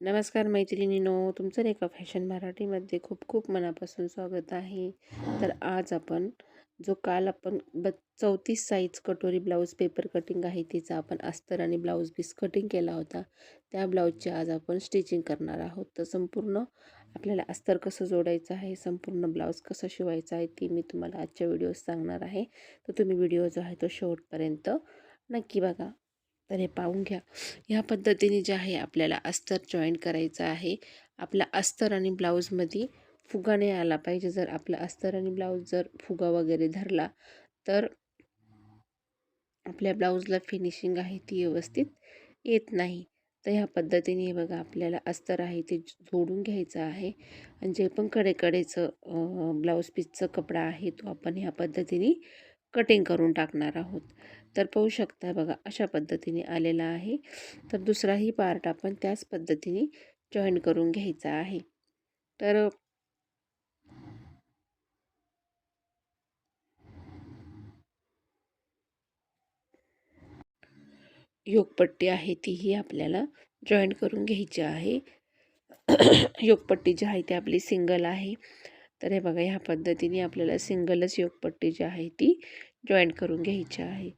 नमस्कार मैत्रिणीनो तुमचं रेखा फॅशन मराठीमध्ये खूप खूप मनापासून स्वागत आहे. तर आज आपण जो काल आपण ब चौतीस साईज कटोरी ब्लाऊज पेपर कटिंग आहे तिचा आपण अस्तर आणि ब्लाऊज पीस कटिंग केला होता. त्या ब्लाऊजची आज आपण स्टिचिंग करणार आहोत. तर संपूर्ण आपल्याला अस्तर कसं जोडायचं आहे संपूर्ण ब्लाऊज कसं शिवायचा आहे ती मी तुम्हाला आजच्या व्हिडिओज सांगणार आहे. तर तुम्ही व्हिडिओ जो आहे तो शेवटपर्यंत नक्की बघा. तर हे पाहून घ्या. ह्या पद्धतीने जे आहे आपल्याला अस्तर जॉईन करायचं आहे. आपला अस्तर आणि ब्लाऊजमध्ये फुगा नाही आला पाहिजे. जर आपला अस्तर आणि ब्लाऊज जर फुगा वगैरे धरला तर आपल्या ब्लाऊजला फिनिशिंग आहे ती व्यवस्थित येत नाही. तर ह्या पद्धतीने बघा आपल्याला अस्तर आहे ते जोडून घ्यायचं आहे. आणि जे पण कडेकडेचं ब्लाऊज पीसचं कपडा आहे तो आपण ह्या पद्धतीने कटिंग करून टाकणार आहोत. तर पाहू शकता बघा अशा पद्धतीने आलेला आहे. तर दुसराही पार्ट आपण त्याच पद्धतीने जॉईन करून घ्यायचा आहे. तर योगपट्टी आहे तीही आपल्याला जॉईन करून घ्यायची आहे. योगपट्टी जी आहे ती आपली सिंगल आहे. तर हे बघा ह्या पद्धतीने आपल्याला सिंगलच योगपट्टी जी आहे ती जॉईन करून घ्यायची आहे.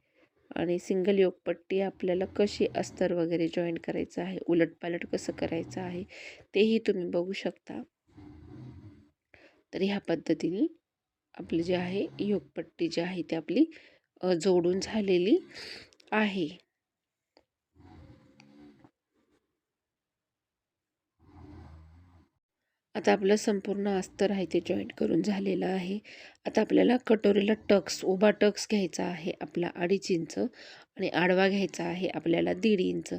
आणि सिंगल योगपट्टी आपल्याला कशी अस्तर वगैरे जॉईन करायचं आहे उलटपालट कसं करायचं आहे तेही तुम्ही बघू शकता. तर ह्या पद्धतीने आपली जी आहे योगपट्टी जी आहे ती आपली जोडून झालेली आहे. आता आपलं संपूर्ण अस्तर आहे ते जॉईंट करून झालेलं आहे. आता आपल्याला कटोरीला टक्स उभा टक्स घ्यायचा आहे आपला अडीच इंच आणि आडवा घ्यायचा आहे आपल्याला दीड इंच.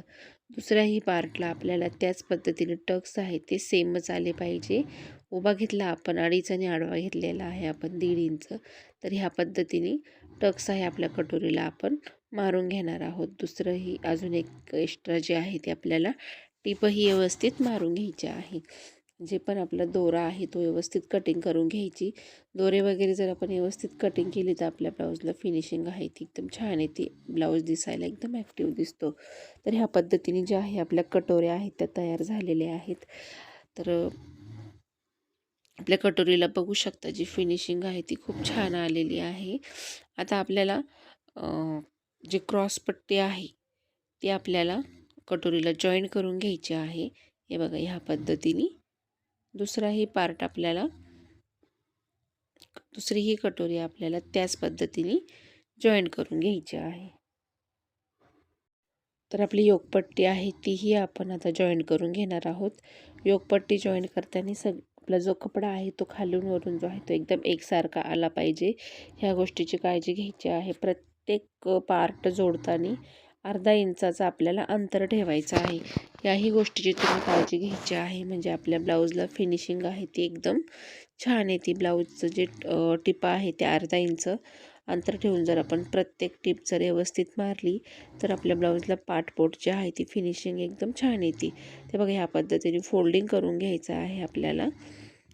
दुसऱ्याही पार्टला आपल्याला त्याच पद्धतीने टक्स आहे ते सेमच आले पाहिजे. उभा घेतला आपण अडीच आणि आडवा घेतलेला आहे आपण दीड इंच. तर ह्या पद्धतीने टक्स आहे आपल्या कटोरीला आपण मारून घेणार आहोत. दुसरंही अजून एक एक्स्ट्रा जे आहे ते आपल्याला टिपही व्यवस्थित मारून घ्यायचे आहे. जे पण आपला दोरा आहे तो व्यवस्थित कटिंग करून घ्यायची. दोरे वगैरे जर आपण व्यवस्थित कटिंग केली तर आपल्या ब्लाऊजला फिनिशिंग आहे ती एकदम छान येते ब्लाऊज दिसायला एकदम ॲक्टिव्ह दिसतो. तर ह्या पद्धतीने ज्या आहे आपल्या कटोऱ्या आहेत त्या तयार झालेल्या आहेत. तर आपल्या कटोरीला बघू शकता जी फिनिशिंग आहे ती खूप छान आलेली आहे. आता आपल्याला जी क्रॉसपट्टी आहे ती आपल्याला कटोरीला जॉईन करून घ्यायची आहे. हे बघा ह्या पद्धतीने. दुसराही पार्ट आपल्याला दुसरी ही कटोरी आपल्याला त्याच पद्धतीने जॉईन करून घ्यायची आहे. तर आपली योगपट्टी आहे तीही आपण आता जॉईन करून घेणार आहोत. योगपट्टी जॉईन करताना सग आपला जो कपडा आहे तो खालून वरून जो आहे तो एकदम एकसारखा आला पाहिजे. ह्या गोष्टीची काळजी घ्यायची आहे. प्रत्येक पार्ट जोडताना अर्धा इंचाचं आपल्याला अंतर ठेवायचं आहे. याही गोष्टीची तुम्ही काळजी घ्यायची आहे. म्हणजे आपल्या ब्लाऊजला फिनिशिंग आहे ती एकदम छान येते ब्लाऊजचं जे टिपा आहे ते अर्धा इंच अंतर ठेवून जर आपण प्रत्येक टिप जर व्यवस्थित मारली तर आपल्या ब्लाऊजला पाठपोट जे आहे ती फिनिशिंग एकदम छान येते. ते बघा ह्या पद्धतीने फोल्डिंग करून घ्यायचं आहे आपल्याला.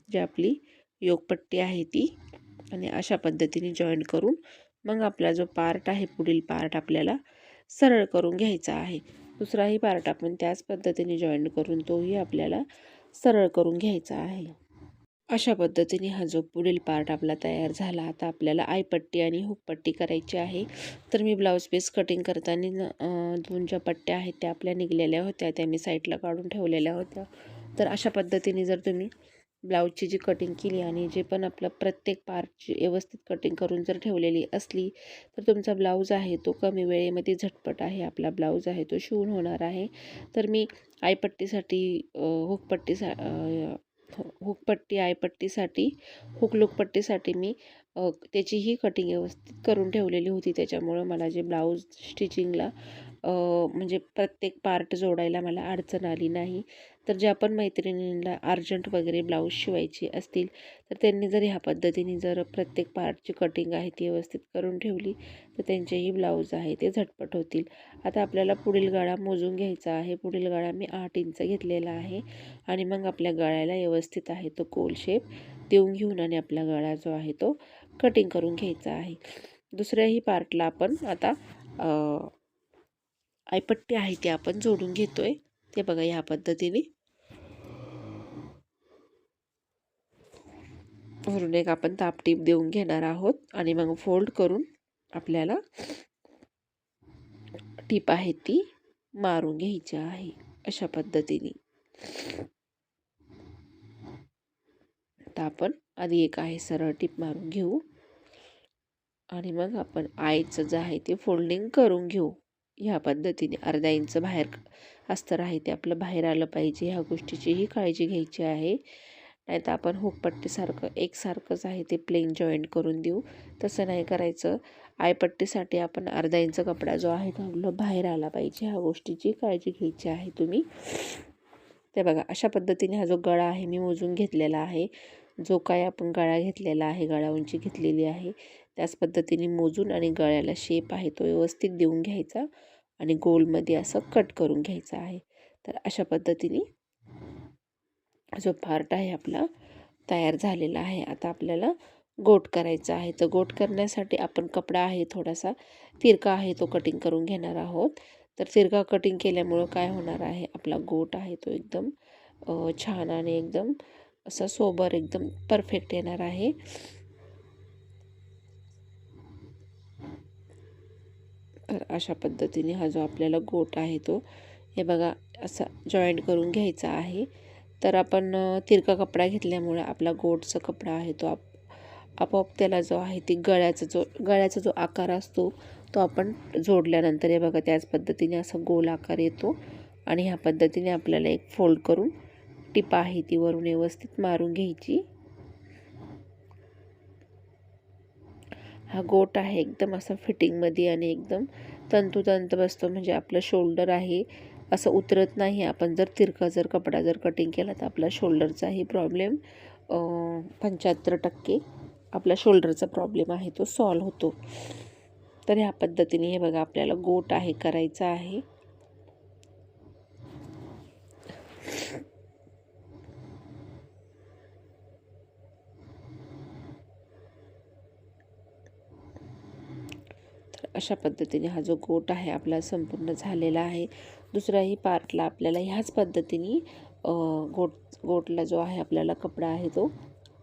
जी आपली योगपट्टी आहे ती. आणि अशा पद्धतीने जॉईन करून मग आपला जो पार्ट आहे पुढील पार्ट आपल्याला सरळ करून घ्यायचा आहे. दुसराही पार्ट आपण त्याच पद्धतीने जॉईंट करून तोही आपल्याला सरळ करून घ्यायचा आहे. अशा पद्धतीने हा जो पुढील पार्ट आपला तयार झाला आता आपल्याला आयपट्टी आणि हुकपट्टी करायची आहे. तर मी ब्लाऊज पीस कटिंग करताना दोन ज्या पट्ट्या आहेत त्या आपल्या निघलेल्या होत्या त्या मी साईडला काढून ठेवलेल्या होत्या. तर अशा पद्धतीने जर तुम्ही ब्लाऊजची जी कटिंग केली आणि जे पण आपलं प्रत्येक पार्टची व्यवस्थित कटिंग करून जर ठेवलेली असली तर तुमचा ब्लाऊज आहे तो कमी वेळेमध्ये झटपट आहे. आपला ब्लाऊज आहे तो शिवून होणार आहे. तर मी आयपट्टीसाठी हुकपट्टीसा हुकपट्टी आयपट्टीसाठी हुकलुकपट्टीसाठी मी त्याचीही कटिंग व्यवस्थित करून ठेवलेली होती. त्याच्यामुळं मला जे ब्लाऊज स्टिचिंगला म्हणजे प्रत्येक पार्ट जोडायला मला अडचण आली नाही. तर ज्या पण मैत्रिणींना अर्जंट वगैरे ब्लाऊज शिवायची असतील तर त्यांनी जर ह्या पद्धतीने जर प्रत्येक पार्टची कटिंग आहे ती व्यवस्थित करून ठेवली तर त्यांचेही ब्लाऊज आहे ते झटपट होतील. आता आपल्याला पुढील गळा मोजून घ्यायचा आहे. पुढील गळा मी आठ इंच घेतलेला आहे आणि मग आपल्या गळ्याला व्यवस्थित आहे तो कोल शेप देऊन घेऊन आणि आपला गळा जो आहे तो कटिंग करून घ्यायचा आहे. दुसऱ्याही पार्टला आपण आता आयपट्टी आहे ती आपण जोडून घेतो आहे ते बघा ह्या पद्धतीने वरून एक आपण तापटीप देऊन घेणार आहोत आणि मग फोल्ड करून आपल्याला टीप आहे ती मारून घ्यायची आहे अशा पद्धतीने. आता आपण आधी एक आहे सरळ टीप मारून घेऊ. आणि मग आपण आईचं जे आहे ते फोल्डिंग करून घेऊ. ह्या पद्धतीने अर्धा इंच बाहेर अस्तर आहे ते आपलं बाहेर आलं पाहिजे. ह्या गोष्टीचीही काळजी घ्यायची आहे. नाही तर आपण हुकपट्टीसारखं एकसारखंच आहे ते प्लेन जॉईंट करून देऊ. तसं नाही करायचं. आयपट्टीसाठी आपण अर्धा इंच कपडा जो आहे तो आपलं बाहेर आला पाहिजे. ह्या गोष्टीची काळजी घ्यायची आहे तुम्ही. ते बघा अशा पद्धतीने हा जो गळा आहे मी मोजून घेतलेला आहे. जो काय आपण गळा घेतलेला आहे गळा उंची घेतलेली आहे त्याच पद्धतीने मोजून आणि गळ्याला शेप आहे तो व्यवस्थित देऊन घ्यायचा आणि गोलमध्ये असं कट करून घ्यायचा आहे. तर अशा पद्धतीने जो पार्ट आहे आपला तयार झालेला आहे. आता आपल्याला गोट करायचा आहे. तर गोट करण्यासाठी आपण कपडा आहे थोडासा तिरका आहे तो कटिंग करून घेणार आहोत. तर तिरका कटिंग केल्यामुळं काय होणार आहे? आपला गोट आहे तो एकदम छान आणि एकदम असा सोबर एकदम परफेक्ट येणार आहे. तर अशा पद्धतीने हा जो आपल्याला गोट आहे तो हे बघा असा जॉईंट करून घ्यायचा आहे. तर आपण तिरका कपडा घेतल्यामुळे आपला गोटचा कपडा आहे तो आप आपोआप त्याला जो आहे ती गळ्याचा जो गळ्याचा जो आकार असतो तो आपण जोडल्यानंतर हे बघा त्याच पद्धतीने असा गोल आकार येतो आणि ह्या पद्धतीने आपल्याला एक फोल्ड करून टिपा आहे ती वरून व्यवस्थित मारून घ्यायची. हा गोट आहे एकदम असा फिटिंगमध्ये आणि एकदम तंतुतंत बसतो म्हणजे आपलं शोल्डर आहे असं उतरत नाही. आपण जर तिरका जर कपडा जर कटिंग केला तर आपला शोल्डरचाही प्रॉब्लेम पंच्याहत्तर टक्के आपला शोल्डरचा प्रॉब्लेम आहे तो सॉल्व होतो. तर ह्या पद्धतीने हे बघा आपल्याला गोट आहे करायचा आहे. अशा पद्धतीने हा जो गोट आहे आपला संपूर्ण झालेला आहे. दुसऱ्याही पार्टला आपल्याला ह्याच पद्धतीने गोट गोटला जो आहे आपल्याला कपडा आहे तो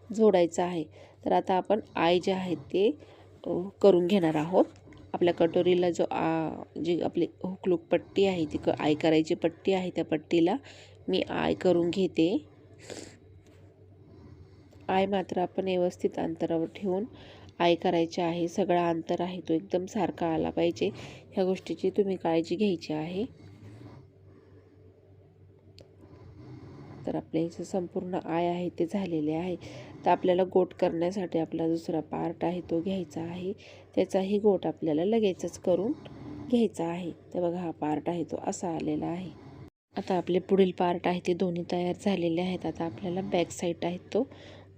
जोडायचा आहे. तर आता आपण आय जे आहे ते करून घेणार आहोत. आपल्या कटोरीला जो आ जी आपली हुकलूक पट्टी आहे ती क आय करायची पट्टी आहे त्या पट्टीला मी आय करून घेते. आय मात्र आपण व्यवस्थित अंतरावर ठेवून आय करायचे आहे सगळा अंतर आहे तो एकदम सारखा आला पाहिजे. ह्या गोष्टीची तुम्ही काळजी घ्यायची आहे. तर आपल्या इथं संपूर्ण आय आहे ते झालेले आहे. तर आपल्याला गोट करण्यासाठी आपला दुसरा पार्ट आहे तो घ्यायचा आहे. त्याचाही गोट आपल्याला लगेचच करून घ्यायचा आहे. तर बघा हा पार्ट आहे तो असा आलेला आहे. आता आपले पुढील पार्ट आहे ते दोन्ही तयार झालेले आहेत. आता आपल्याला बॅक साईड आहे तो.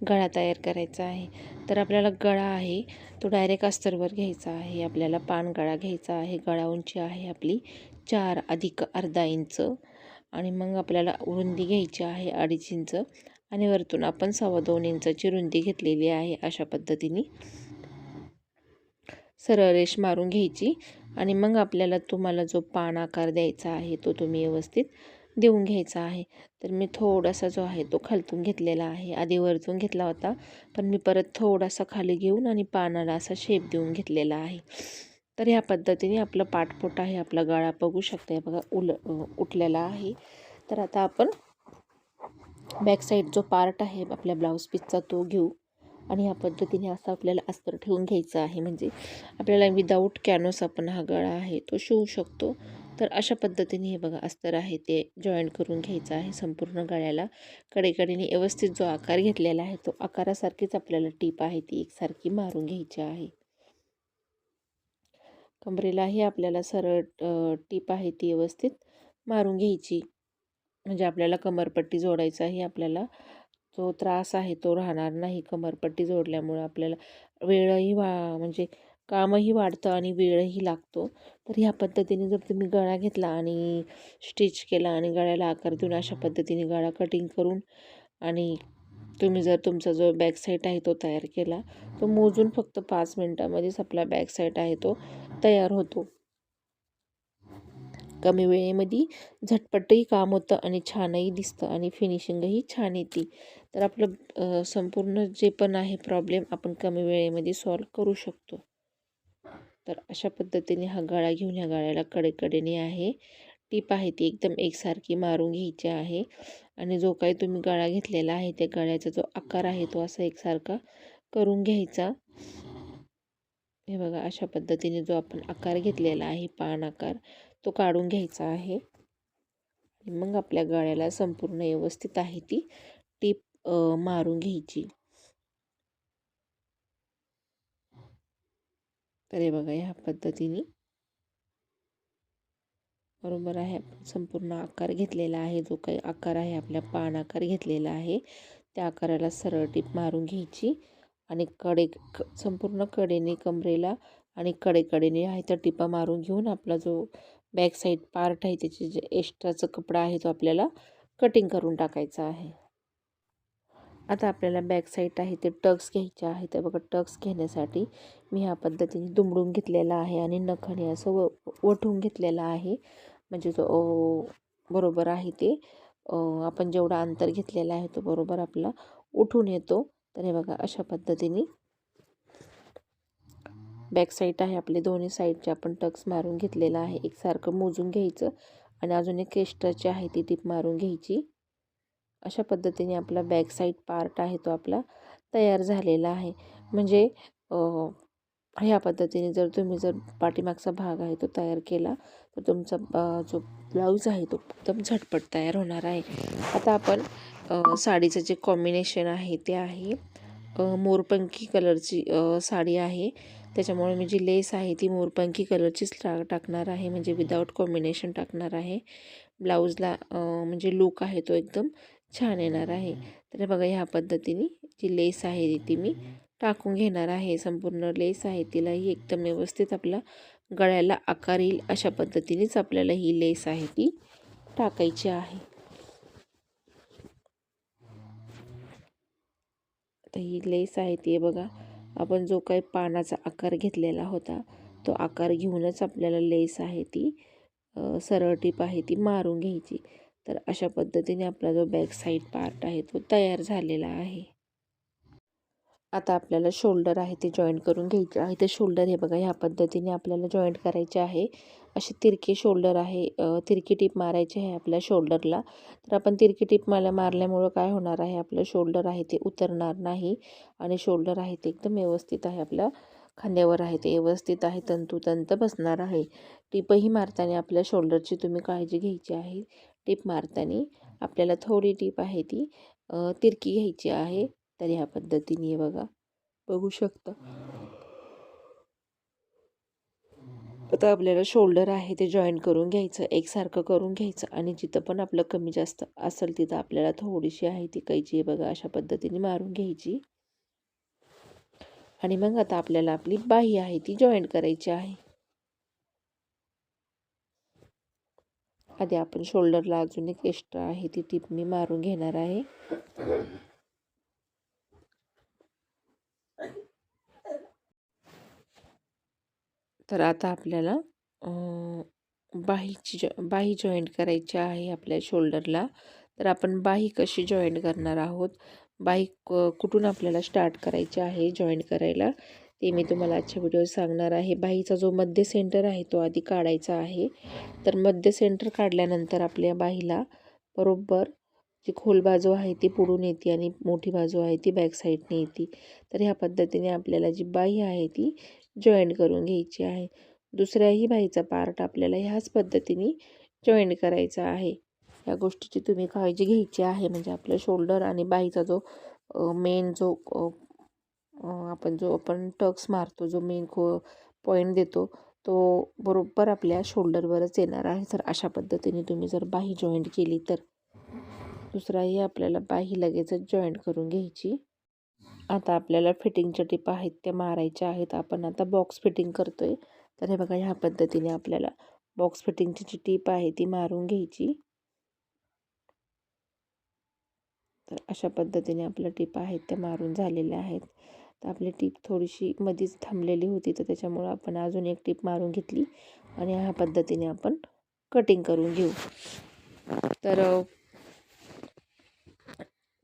गळा तयार करायचा आहे. तर आपल्याला गळा आहे. तो डायरेक्ट अस्तरवर घ्यायचा आहे. आपल्याला पान गळा घ्यायचा आहे. गळा उंची आहे आपली चार अधिक अर्धा इंच. आणि मग आपल्याला रुंदी घ्यायची आहे अडीच इंच. आणि वरतून आपण सव्वा दोन इंचाची रुंदी घेतलेली आहे अशा पद्धतीने. सरळ रेष मारून घ्यायची. आणि मग आपल्याला तुम्हाला जो पान आकार द्यायचा आहे तो तुम्ही व्यवस्थित देऊन घ्यायचा आहे. तर मी थोडासा जो आहे तो खालतून घेतलेला आहे. आधी वरतून घेतला होता पण मी परत थोडासा खाली घेऊन आणि पानाला असा शेप देऊन घेतलेला आहे. तर ह्या पद्धतीने आपलं पाठपोट आहे आपला गळा बघू शकता. बघा उल उठलेला आहे. तर आता आपण बॅक साईड जो पार्ट आहे आपल्या ब्लाऊज पीसचा तो घेऊ. आणि ह्या पद्धतीने असं आपल्याला अस्तर ठेवून घ्यायचं आहे. म्हणजे आपल्याला विदाऊट कॅनोस आपण हा गळा आहे तो शिवू शकतो. तर अशा पद्धतीने हे बघा अस्तर आहे ते जॉईंट करून घ्यायचं आहे संपूर्ण गळ्याला. कडेकडेने व्यवस्थित जो आकार घेतलेला आहे तो आकारासारखीच आपल्याला टीप आहे ती एकसारखी मारून घ्यायची आहे. कमरेलाही आपल्याला सरळ टीप आहे ती व्यवस्थित मारून घ्यायची. म्हणजे आपल्याला कमरपट्टी जोडायचाही आपल्याला जो त्रास आहे तो राहणार नाही कमरपट्टी जोडल्यामुळं आपल्याला वेळही वा म्हणजे कामही वाढतं आणि वेळही लागतो. तर ह्या पद्धतीने जर तुम्ही गळा घेतला आणि स्टिच केला आणि गळ्याला आकार देऊन अशा पद्धतीने गळा कटिंग करून आणि तुम्ही जर तुमचा जो बॅक साईड आहे तो तयार केला तो मोजून फक्त पाच मिनटामध्येच आपला बॅक साईड आहे तो तयार होतो. कमी वेळेमध्ये झटपटही काम होतं आणि छानही दिसतं आणि फिनिशिंगही छान येते. तर आपलं संपूर्ण जे पण आहे प्रॉब्लेम आपण कमी वेळेमध्ये सॉल्व करू शकतो. तर अशा पद्धतीने हा गळा घेऊन ह्या गळ्याला कडेकडेने आहे. टीप आहे ती एकदम एकसारखी मारून घ्यायची आहे. आणि जो काही तुम्ही गळा घेतलेला आहे त्या गळ्याचा जो आकार आहे तो असा एकसारखा करून घ्यायचा. हे बघा अशा पद्धतीने जो आपण आकार घेतलेला आहे पान आकार तो काढून घ्यायचा आहे. मग आपल्या गळ्याला संपूर्ण व्यवस्थित आहे ती. टीप मारून घ्यायची. तर हे बघा ह्या पद्धतीने बरोबर आहे. संपूर्ण आकार घेतलेला आहे. जो काही आकार आहे आपल्या पान आकार घेतलेला आहे त्या आकाराला सरळ टीप मारून घ्यायची आणि कडे संपूर्ण कडेने कमरेला आणि कडेकडेने आहे त्या टिपा मारून घेऊन आपला जो बॅक साईड पार्ट आहे त्याचे जे एक्स्ट्राचा कपडा आहे तो आपल्याला कटिंग करून टाकायचा आहे. आता आपल्याला बॅक साईड आहे ते टक्स घ्यायचे आहे. तर बघा टक्स घेण्यासाठी मी ह्या पद्धतीने दुमडून घेतलेला आहे आणि नखाने असं व वठून घेतलेलं आहे. म्हणजे जो बरोबर आहे ते. आपण जेवढा अंतर घेतलेला आहे तो बरोबर आपला उठून येतो. तर हे बघा अशा पद्धतीने बॅक साईड आहे आपले दोन्ही साईडचे आपण टक्स मारून घेतलेला आहे. एकसारखं मोजून घ्यायचं आणि अजून एक केस्टरची आहे ती टीप मारून घ्यायची. अशा पद्धतीने आपला बॅक साईड पार्ट आहे तो आपला तयार झालेला आहे. म्हणजे ह्या पद्धतीने जर तुम्ही जर पाठीमागचा भाग आहे तो तयार केला तर तुमचा जो ब्लाऊज आहे तो एकदम झटपट तयार होणार आहे. आता आपण साडीचं जे कॉम्बिनेशन आहे ते आहे मोरपंखी कलरची साडी आहे. त्याच्यामुळे मी जी लेस आहे ती मोरपंखी कलरचीच टा टाकणार आहे म्हणजे विदाऊट कॉम्बिनेशन टाकणार आहे. ब्लाऊजला म्हणजे लुक आहे तो एकदम छान येणार आहे. तर बघा ह्या पद्धतीने जी लेस आहे ती मी टाकून घेणार आहे. संपूर्ण लेस आहे. तिलाही एकदम व्यवस्थित आपला गळ्याला आकार येईल अशा पद्धतीनेच आपल्याला ही लेस आहे ती टाकायची आहे. आता ही लेस आहे ती बघा. आपण जो काही पानाचा आकार घेतलेला होता तो आकार घेऊनच आपल्याला लेस आहे ती सरळ टीप आहे ती मारून घ्यायची. तर अशा पद्धतीने आपला जो बॅक साईड पार्ट आहे तो तयार झालेला आहे. आता आपल्याला शोल्डर आहे ते जॉईंट करून घ्यायचे आहे. ते शोल्डर हे बघा ह्या पद्धतीने आपल्याला जॉईंट करायचे आहे. असे तिरके शोल्डर आहे तिरकी टीप मारायची आहे आपल्या शोल्डरला. तर आपण तिरकी टीप मला मारल्यामुळं काय होणार आहे आपलं शोल्डर आहे ते उतरणार नाही आणि शोल्डर आहे ते एकदम व्यवस्थित आहे आपल्या खांद्यावर आहे ते. व्यवस्थित आहे तंतुतंत बसणार आहे. टीपही मारताना आपल्या शोल्डरची तुम्ही काळजी घ्यायची आहे. टीप मारताना आपल्याला थोडी टीप आहे ती तिरकी घ्यायची आहे. तर ह्या पद्धतीने बघा बघू शकता. आता आपल्याला शोल्डर आहे ते जॉईन करून घ्यायचं एकसारखं करून घ्यायचं आणि जिथं पण आपलं कमी जास्त असेल तिथं आपल्याला थोडीशी आहे ती कैची बघा अशा पद्धतीने मारून घ्यायची. आणि मग आता आपल्याला आपली बाही आहे ती जॉईंट करायची आहे. आधी आपण शोल्डरला अजून एक एक्स्ट्रा आहे ती टीप मी मारून घेणार आहे. तर आता आपल्याला बाहीची जॉ बाही जॉईंट करायची आहे आपल्या शोल्डरला तर आपण बाही कशी जॉईंट करणार आहोत? बाही क कुठून आपल्याला स्टार्ट करायची आहे जॉईंट करायला? ते मी तुम्हाला आजच्या व्हिडिओ सांगणार आहे. बाहीचा जो मध्य सेंटर आहे तो आधी काढायचा आहे. तर मध्य सेंटर काढल्यानंतर आपल्या बाहीला बरोबर जी खोल बाजू आहे ती पुढून येते आणि मोठी बाजू आहे ती बॅक साईडने येते. तर ह्या पद्धतीने आपल्याला जी बाही आहे ती जॉईंट करून घ्यायची आहे. दुसऱ्याही बाईचा पार्ट आपल्याला ह्याच पद्धतीने जॉईंट करायचा आहे. या गोष्टीची तुम्ही काळजी घ्यायची आहे. म्हणजे आपलं शोल्डर आणि बाईचा जो मेन जो आपण जो आपण टक्स मारतो जो मेन खो पॉईंट देतो तो बरोबर आपल्या शोल्डरवरच येणार आहे. तर अशा पद्धतीने तुम्ही जर बाही जॉईंट केली तर. दुसराही आपल्याला बाही लगेचच जॉईंट करून घ्यायची. आता आपल्याला फिटिंगच्या टिपा आहेत त्या मारायच्या आहेत. आपण आता बॉक्स फिटिंग करतो आहे तर हे बघा ह्या पद्धतीने आपल्याला बॉक्स फिटिंगची जी टीप आहे ती मारून घ्यायची. तर अशा पद्धतीने आपल्या टीप आहेत त्या मारून झालेल्या आहेत. तर आपली टीप थोडीशी मधीच थांबलेली होती तर त्याच्यामुळं आपण अजून एक टीप मारून घेतली. आणि ह्या पद्धतीने आपण कटिंग करून घेऊ. तर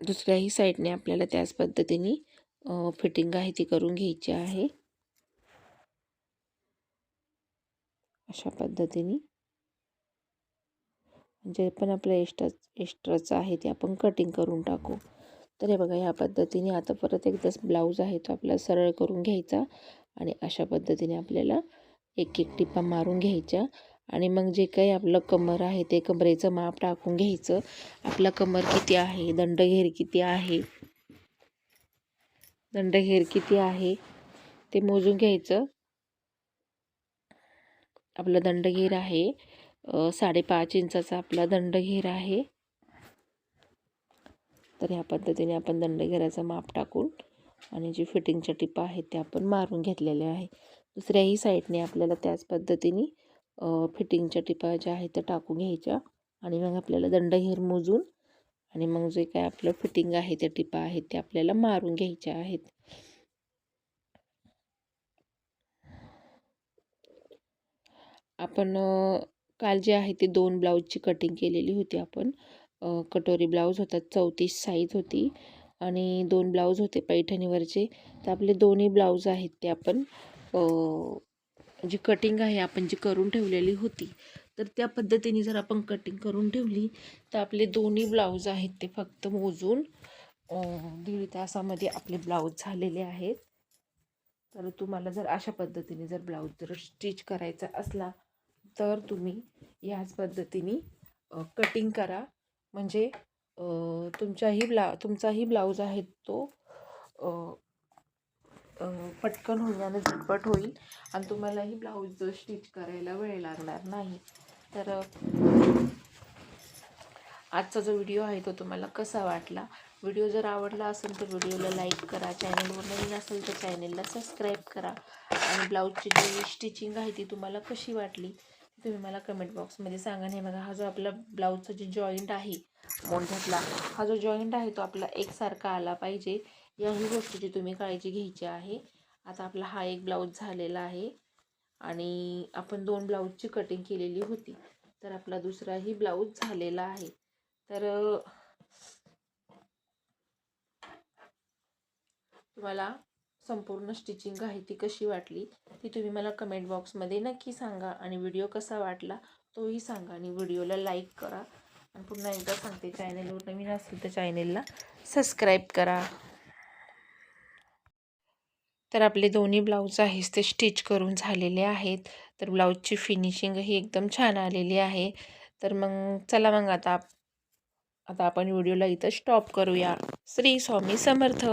दुसऱ्याही साईडने आपल्याला त्याच पद्धतीने फिटिंग आहे ती करून घ्यायची आहे. अशा पद्धतीने. जे पण आपलं एक्स्ट्रा एक्स्ट्राचं आहे ते आपण कटिंग करून टाकू. तर हे बघा ह्या पद्धतीने आता परत एकदाच ब्लाऊज आहे तो आपला सरळ करून घ्यायचा आणि अशा पद्धतीने आपल्याला एक एक टिपा मारून घ्यायच्या. आणि मग जे काही आपलं कमर आहे ते कमरेचं माप टाकून घ्यायचं. आपला कमर किती आहे? दंडघेर किती आहे? दंडघेर किती आहे ते मोजून घ्यायचं. आपलं दंडघेर आहे साडेपाच इंचाचा आपला दंडघेर आहे. तर ह्या पद्धतीने आपण दंडघेराचं माप टाकून आणि जी फिटिंगच्या टिपा आहेत त्या आपण मारून घेतलेल्या आहे. दुसऱ्याही साईडने आपल्याला त्याच पद्धतीने फिटिंगच्या टिपा ज्या आहेत त्या टाकून घ्यायच्या आणि मग आपल्याला दंडघेर मोजून आणि मग जे काय आपलं फिटिंग आहे त्या टिपा आहेत त्या आपल्याला मारून घ्यायच्या आहेत. आपण काल जे आहे ते दोन ब्लाऊजची कटिंग केलेली होती आपण. कटोरी ब्लाऊज होता चौतीस साईज होती आणि दोन ब्लाऊज होते पैठणीवरचे. तर आपले दोन्ही ब्लाऊज आहेत ते आपण जी कटिंग आहे आपण जी करून ठेवलेली होती तर त्या पद्धतीने जर आपण कटिंग करून ठेवली तर आपले दोन्ही ब्लाऊज आहेत ते फक्त मोजून दीड तासामध्ये आपले ब्लाऊज झालेले आहेत. तर तुम्हाला जर अशा पद्धतीने जर ब्लाऊज जर स्टिच करायचा असला तर तुम्ही ह्याच पद्धतीने कटिंग करा. म्हणजे तुमच्याही ब्ला तुमचाही ब्लाऊज आहे तो पटकन होईल आणि झटपट होईल आणि तुम्हालाही ब्लाऊज स्टिच करायला वेळ लागणार नाही तर आजचा जो व्हिडिओ आहे तो तुम्हाला कसा वाटला? व्हिडिओ जर आवडला असेल तर व्हिडिओला लाईक करा. चॅनलवर नवीन असेल तर चॅनलला सबस्क्राईब करा. आणि ब्लाऊजची जी स्टिचिंग आहे ती तुम्हाला कशी वाटली तुम्ही मला कमेंट बॉक्समध्ये सांगा. नाही बघा हा जो आपला ब्लाऊजचा जे जॉईंट आहे मोंढ्यातला हा जो जॉईंट आहे तो आपला एकसारखा आला पाहिजे. याही गोष्टीची तुम्ही काळजी घ्यायची आहे. आता आपला हा एक ब्लाऊज झालेला आहे. आणि आपण दोन ब्लाऊजची कटिंग केलेली होती. तर आपला दुसराही ब्लाऊज झालेला आहे. तर तुम्हाला संपूर्ण स्टिचिंग आहे ती कशी वाटली ती तुम्ही मला कमेंट बॉक्समध्ये नक्की सांगा. आणि व्हिडिओ कसा वाटला तोही सांगा. आणि व्हिडिओला लाईक करा. आणि पुन्हा एकदा सांगते चॅनलवर नवीन असेल तर चॅनलला सबस्क्राईब करा. तर आपले दोन्ही ब्लाऊज आहेत ते स्टिच करून झालेले आहेत. तर ब्लाऊजची फिनिशिंग ही एकदम छान आलेली आहे. तर मग चला मग आता आता आपण व्हिडिओला इथं स्टॉप करूया. श्री स्वामी समर्थ.